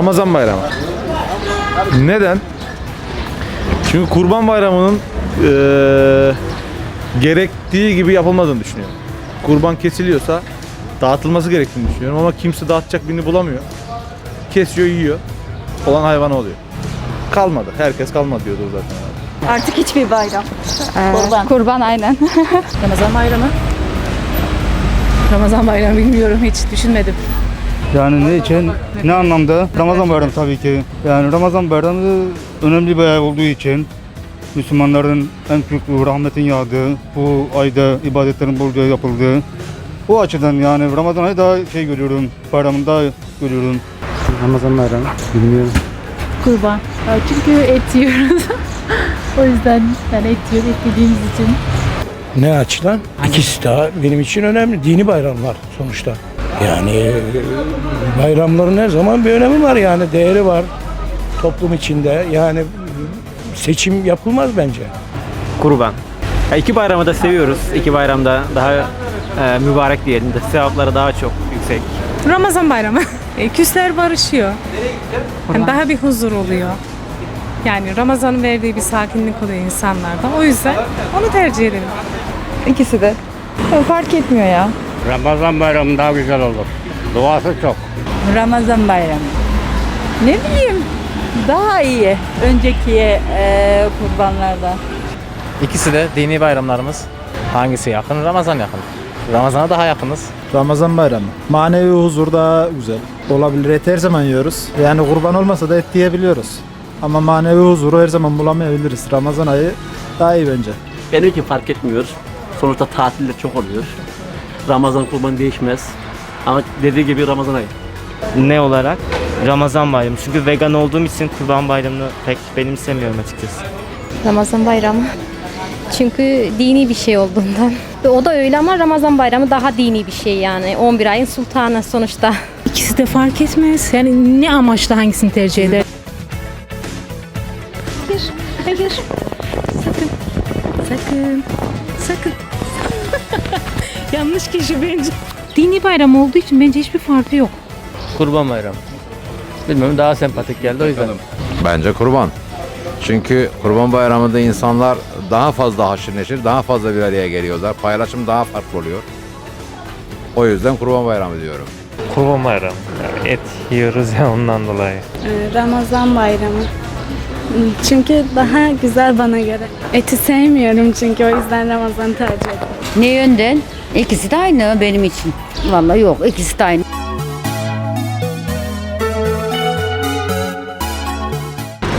Ramazan bayramı. Neden? Çünkü Kurban Bayramı'nın eee, gerektiği gibi yapılmadığını düşünüyorum. Kurban kesiliyorsa dağıtılması gerektiğini düşünüyorum ama kimse dağıtacak birini bulamıyor. Kesiyor, yiyor. Olan hayvan oluyor. Kalmadı. Herkes kalmadı diyordur zaten. Artık hiçbir bayram. Kurban. Kurban aynen. Ramazan bayramı. Ramazan bayramı bilmiyorum hiç düşünmedim. Yani ne için, ne anlamda? Ramazan bayramı tabii ki. Yani Ramazan bayramı önemli bir ay olduğu için Müslümanların en büyük rahmetin yağdığı, bu ayda ibadetlerin bolca yapıldığı. Bu açıdan yani Ramazan ayı daha şey görüyorum, bayramında görüyorum. Ramazan bayramı bilmiyorum. Kurban. Çünkü et yiyoruz. o yüzden yani et yiyoruz, et yediğimiz için. Ne açıdan? İkisi de benim için önemli. Dini bayramlar sonuçta. Yani e, bayramların her zaman bir önemi var yani değeri var toplum içinde. Yani seçim yapılmaz bence. Kurban. Ya iki bayramı da seviyoruz. İki bayramda daha e, mübarek diyelim de sevapları daha çok yüksek. Ramazan bayramı. E, Küsler barışıyor. Yani daha bir huzur oluyor. Yani Ramazan'ın verdiği bir sakinlik oluyor insanlarda. O yüzden onu tercih ederim. İkisi de. Fark etmiyor ya. Ramazan bayramı daha güzel olur. Duası çok. Ramazan bayramı. Ne bileyim daha iyi önceki e, kurbanlardan. İkisi de dini bayramlarımız. Hangisi yakın? Ramazan yakın. Ramazan'a daha yakınız. Ramazan bayramı. Manevi huzur daha güzel. Olabilir. Et her zaman yiyoruz. Yani kurban olmasa da et yiyebiliyoruz. Ama manevi huzuru her zaman bulamayabiliriz. Ramazan ayı daha iyi bence. Benim için fark etmiyor. Sonuçta tatiller çok oluyor. Ramazan kurban değişmez. Ama dediği gibi Ramazan ayı. Ne olarak? Ramazan bayramı. Çünkü vegan olduğum için kurban bayramını pek benimsemiyorum açıkçası. Ramazan bayramı. Çünkü dini bir şey olduğundan. Ve O da öyle ama Ramazan bayramı daha dini bir şey yani. 11 ayın sultanı sonuçta. İkisi de fark etmez. Yani ne amaçla hangisini tercih eder? Hayır. Sakın. Sakın. Sakın. Yanlış kişi bence. Dini bayram olduğu için bence hiçbir farkı yok. Kurban bayramı. Bilmiyorum daha sempatik geldi o yüzden. Bence kurban. Çünkü kurban bayramında insanlar daha fazla haşır neşir, daha fazla bir araya geliyorlar. Paylaşım daha farklı oluyor. O yüzden kurban bayramı diyorum. Kurban bayramı. et yiyoruz ya ondan dolayı. Ramazan bayramı. Çünkü daha güzel bana göre. Eti sevmiyorum çünkü o yüzden Ramazan tercih ediyorum. Ne yönden? İkisi de aynı benim için. Vallahi yok ikisi de aynı.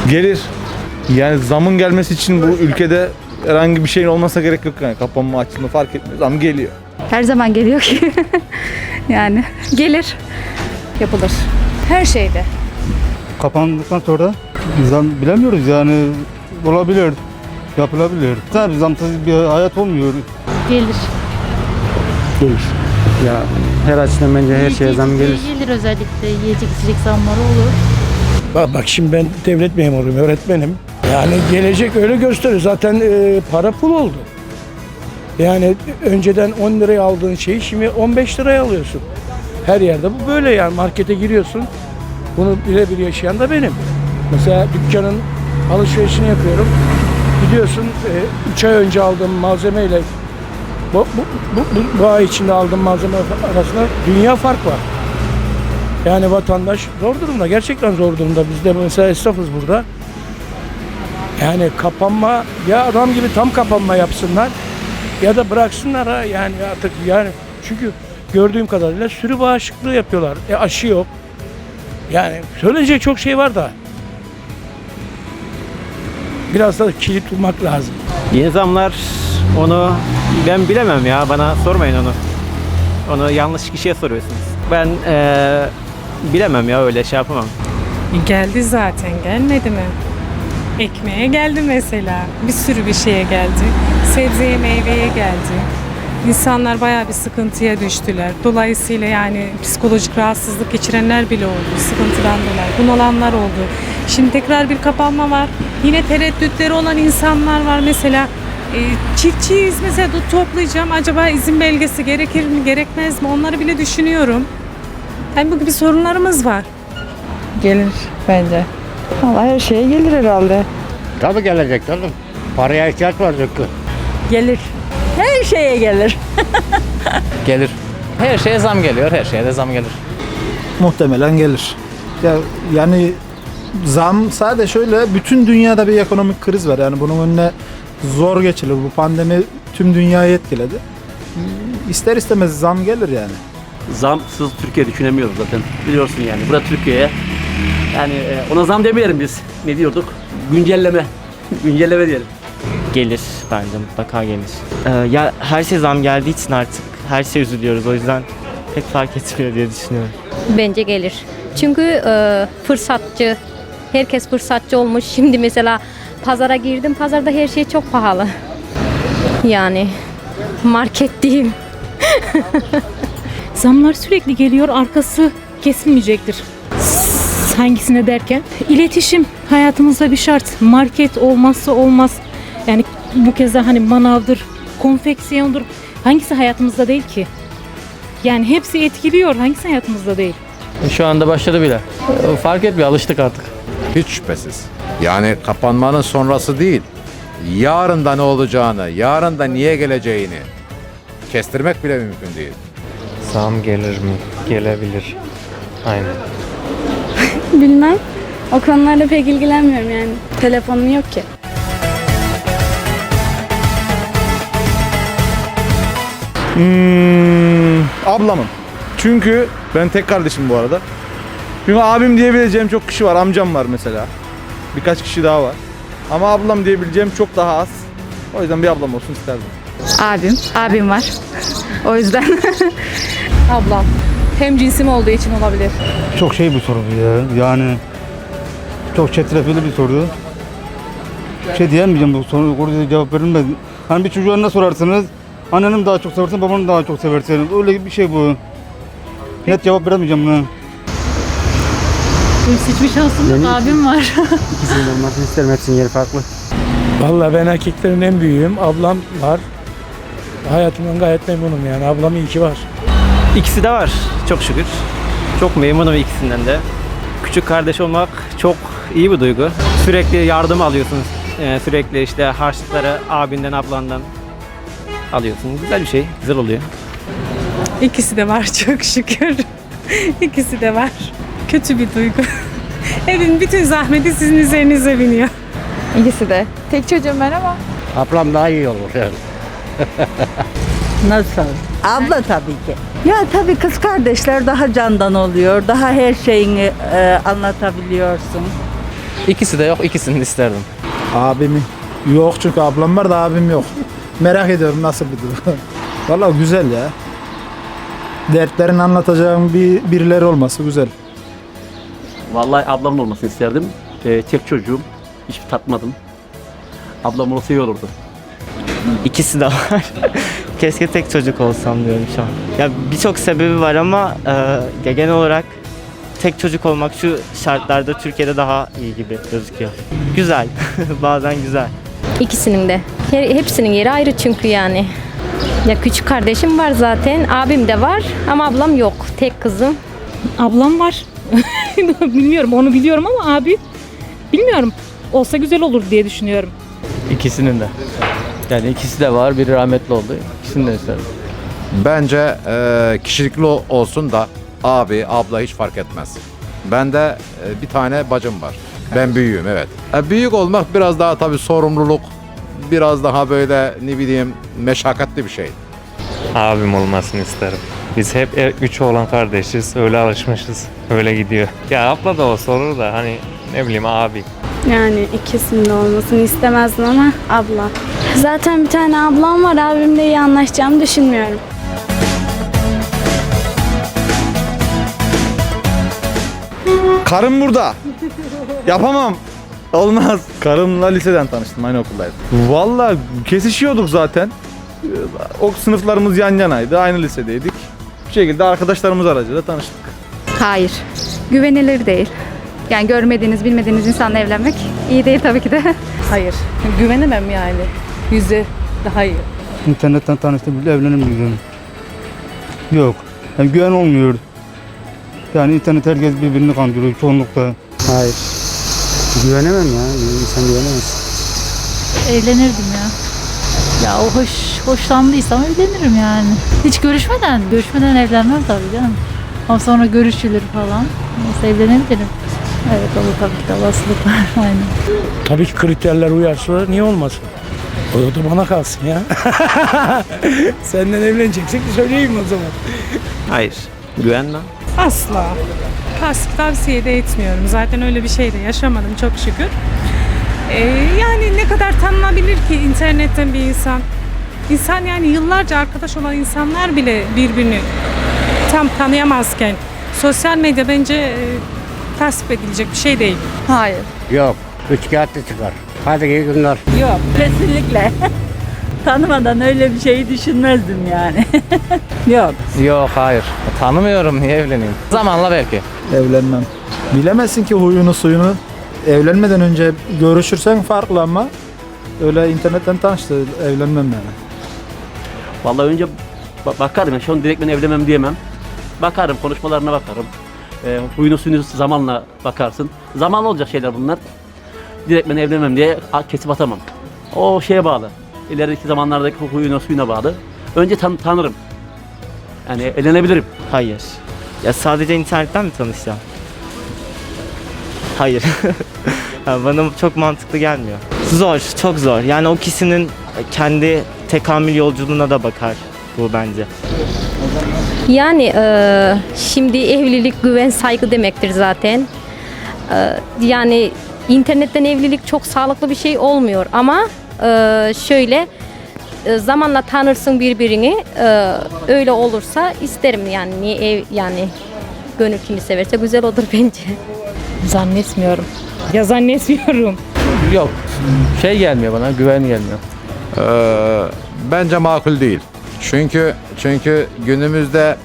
Gelir. Yani zamın gelmesi için bu ülkede herhangi bir şeyin olmasa gerek yok yani. Kapanma açılma fark etmiyor. Zam geliyor. Her zaman geliyor ki. yani gelir. Yapılır. Her şeyde. Kapandıktan sonra zam bilemiyoruz yani olabilir, yapılabilir. Tabii zamsız bir hayat olmuyor. Gelir. Gelir. Ya her açıdan bence her şeye zam gelir. Gelir özellikle yiyecek içecek zamları olur. Bak, bak şimdi ben devlet memuruyum, öğretmenim. Yani gelecek öyle gösteriyor. Zaten e, para pul oldu. Yani önceden 10 liraya aldığın şeyi şimdi 15 liraya alıyorsun. Her yerde bu böyle yani markete giriyorsun. Bunu birebir yaşayan da benim. Mesela dükkanın alışverişini yapıyorum. Gidiyorsun 3 ay önce aldığım malzemeyle bu, bu, bu, bu, bu ay içinde aldığım malzeme arasında dünya fark var. Yani vatandaş zor durumda. Gerçekten zor durumda. Biz de mesela esnafız burada. Yani kapanma ya adam gibi tam kapanma yapsınlar ya da bıraksınlar ha yani artık yani çünkü gördüğüm kadarıyla sürü bağışıklığı yapıyorlar. E aşı yok. Yani söyleyecek çok şey var da biraz da kilit tutmak lazım. Yeni onu ben bilemem ya bana sormayın onu. Onu yanlış kişiye soruyorsunuz. Ben eee, bilemem ya öyle şey yapamam. Geldi zaten gelmedi mi? Ekmeğe geldi mesela. Bir sürü bir şeye geldi. Sebzeye meyveye geldi. İnsanlar bayağı bir sıkıntıya düştüler. Dolayısıyla yani psikolojik rahatsızlık geçirenler bile oldu sıkıntıdan dolayı. Bunalanlar oldu. Şimdi tekrar bir kapanma var. Yine tereddütleri olan insanlar var mesela. E, çiftçiyiz mesela toplayacağım. Acaba izin belgesi gerekir mi gerekmez mi onları bile düşünüyorum. Yani bu gibi sorunlarımız var. Gelir bence. Valla her şeye gelir herhalde. Tabii gelecek canım. Paraya ihtiyaç var çünkü. Gelir. Her şeye gelir. Gelir. Her şeye zam geliyor, her şeye de zam gelir. Muhtemelen gelir. Ya yani zam sadece şöyle bütün dünyada bir ekonomik kriz var. Yani bunun önüne zor geçilir. Bu pandemi tüm dünyayı etkiledi. İster istemez zam gelir yani. Zamsız Türkiye düşünemiyoruz zaten. Biliyorsun yani. Burası Türkiye'ye. Yani e, ona zam demeyelim biz. Ne diyorduk? Güncelleme. Güncelleme diyelim. Gelir bence mutlaka gelir. Ee, ya her şey zam geldiği için artık her şey üzülüyoruz o yüzden pek fark etmiyor diye düşünüyorum. Bence gelir. Çünkü e, fırsatçı, herkes fırsatçı olmuş. Şimdi mesela pazara girdim, pazarda her şey çok pahalı. Yani market diyeyim. Zamlar sürekli geliyor, arkası kesilmeyecektir. Hangisine derken? İletişim hayatımızda bir şart. Market olmazsa olmaz. Yani bu kez de hani manavdır, konfeksiyondur. Hangisi hayatımızda değil ki? Yani hepsi etkiliyor. Hangisi hayatımızda değil? Şu anda başladı bile. Fark etmiyor alıştık artık. Hiç şüphesiz. Yani kapanmanın sonrası değil. Yarın da ne olacağını, yarın da niye geleceğini kestirmek bile mümkün değil. Zam gelir mi? Gelebilir. Aynen. Bilmem. O konularla pek ilgilenmiyorum yani. Telefonum yok ki. Hmm, ablamın. Çünkü ben tek kardeşim bu arada. Çünkü abim diyebileceğim çok kişi var. Amcam var mesela. Birkaç kişi daha var. Ama ablam diyebileceğim çok daha az. O yüzden bir ablam olsun isterdim. Abim. Abim var. O yüzden. Ablam. Hem cinsim olduğu için olabilir. Çok şey bu soru ya. Yani çok çetrefilli bir soru. Bir şey diyemeyeceğim bu soru. Orada cevap verilmez. Hani bir çocuğa ne sorarsınız? Anneni daha çok seversin, babanı daha çok seversin. Öyle bir şey bu. Net cevap veremeyeceğim buna. Seçme şansım abim var. İkisinin olmasını isterim. Hepsinin yeri farklı. Vallahi ben erkeklerin en büyüğüm. Ablam var. Hayatımdan gayet memnunum yani. Ablam iyi ki var. İkisi de var çok şükür. Çok memnunum ikisinden de. Küçük kardeş olmak çok iyi bir duygu. Sürekli yardım alıyorsunuz. Ee, sürekli işte harçlıkları abinden ablandan alıyorsunuz. Güzel bir şey. Güzel oluyor. İkisi de var çok şükür. İkisi de var. Kötü bir duygu. Evin bütün zahmeti sizin üzerinize biniyor. İkisi de. Tek çocuğum ben ama. Ablam daha iyi olur yani. Nasıl? Abla tabii ki. Ya tabii kız kardeşler daha candan oluyor. Daha her şeyini e, anlatabiliyorsun. İkisi de yok. ikisini isterdim. Abimi yok çünkü ablam var da abim yok. Merak ediyorum nasıl bir durum. Valla güzel ya. Dertlerini anlatacağım bir birileri olması güzel. Vallahi ablamın olmasını isterdim. E, tek çocuğum. Hiç tatmadım. Ablam olsa iyi olurdu. İkisi de var. Keşke tek çocuk olsam diyorum şu an. Ya birçok sebebi var ama e, genel olarak tek çocuk olmak şu şartlarda Türkiye'de daha iyi gibi gözüküyor. Güzel. Bazen güzel. İkisinin de. Her, hepsinin yeri ayrı çünkü yani. Ya küçük kardeşim var zaten, abim de var ama ablam yok. Tek kızım. Ablam var. bilmiyorum onu biliyorum ama abi bilmiyorum. Olsa güzel olur diye düşünüyorum. İkisinin de. Yani ikisi de var. Biri rahmetli oldu. İkisini de isterim. Bence e, kişilikli olsun da abi, abla hiç fark etmez. Bende e, bir tane bacım var. Ben büyüğüm evet. E, büyük olmak biraz daha tabii sorumluluk, biraz daha böyle ne bileyim meşakkatli bir şey. Abim olmasını isterim. Biz hep e- üç oğlan kardeşiz. Öyle alışmışız. Öyle gidiyor. Ya abla da olsa olur da hani ne bileyim abi. Yani ikisinin de olmasını istemezdim ama abla. Zaten bir tane ablam var. Abimle iyi anlaşacağımı düşünmüyorum. Karım burada. Yapamam. Olmaz. Karımla liseden tanıştım. Aynı okuldaydık. Valla kesişiyorduk zaten. O sınıflarımız yan yanaydı. Aynı lisedeydik. Bir şekilde arkadaşlarımız aracılığıyla tanıştık. Hayır. Güvenilir değil. Yani görmediğiniz, bilmediğiniz insanla evlenmek iyi değil tabii ki de. Hayır. Güvenemem yani. Yüzde daha iyi. İnternetten tanıştım bile evlenemeyeceğim. Yok. Yani güven olmuyor. Yani internet herkes birbirini kandırıyor çoğunlukta. Hayır. Güvenemem ya. İnsan güvenemez. Evlenirdim ya. Ya o hoş hoşlandıysam evlenirim yani. Hiç görüşmeden, görüşmeden evlenmem tabii canım. Ama sonra görüşülür falan. Neyse evlenebilirim. Evet olur tabii ki de olasılık var. Aynen. Tabii ki kriterler uyarsa niye olmasın? O da bana kalsın ya. Senden evleneceksek söyleyeyim o zaman. Hayır. Güvenmem. Asla. Tasvip tavsiye de etmiyorum. Zaten öyle bir şey de yaşamadım çok şükür. Ee, yani ne kadar tanınabilir ki internetten bir insan? İnsan yani yıllarca arkadaş olan insanlar bile birbirini tam tanıyamazken sosyal medya bence e, tasvip edilecek bir şey değil. Hayır. Yok. Üç kağıtlı çıkar. Hadi iyi günler. Yok kesinlikle. Tanımadan öyle bir şeyi düşünmezdim yani. Yok. Yok hayır. Tanımıyorum niye evleneyim? Zamanla belki. Evlenmem. Bilemezsin ki huyunu suyunu. Evlenmeden önce görüşürsen farklı ama öyle internetten tanıştı evlenmem yani. Vallahi önce ba- bakarım. Yani şu an direkt ben evlenemem diyemem. Bakarım, konuşmalarına bakarım. E, huyunu suyunu zamanla bakarsın. Zamanla olacak şeyler bunlar. Direkt ben evlenemem diye a- kesip atamam. O şeye bağlı. İlerideki zamanlardaki huyuna suyuna bağlı. Önce tan- tanırım. Yani evlenebilirim. Hayır. Ya sadece internetten mi tanışacağım? Hayır. Ya bana çok mantıklı gelmiyor. Zor, çok zor. Yani o kişinin kendi tekamül yolculuğuna da bakar bu bence. Yani e, şimdi evlilik güven saygı demektir zaten. E, yani internetten evlilik çok sağlıklı bir şey olmuyor ama e, şöyle e, zamanla tanırsın birbirini e, öyle olursa isterim yani niye ev yani gönül kimi severse güzel olur bence. Zannetmiyorum. Ya zannetmiyorum. Yok. Şey gelmiyor bana, güven gelmiyor. Ee, bence makul değil. Çünkü çünkü günümüzde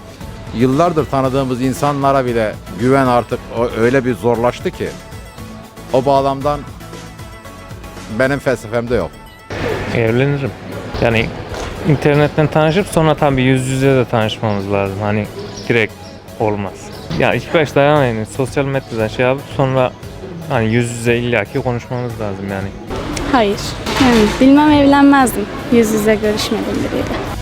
yıllardır tanıdığımız insanlara bile güven artık o- öyle bir zorlaştı ki o bağlamdan benim felsefemde yok. Evlenirim. Yani internetten tanışıp sonra tabii yüz yüze de tanışmamız lazım. Hani direkt olmaz. Ya ilk başta yani sosyal medyadan şey yapıp sonra hani yüz yüze illaki konuşmamız lazım yani. Hayır. Yani bilmem evlenmezdim yüz yüze görüşmedim biriyle.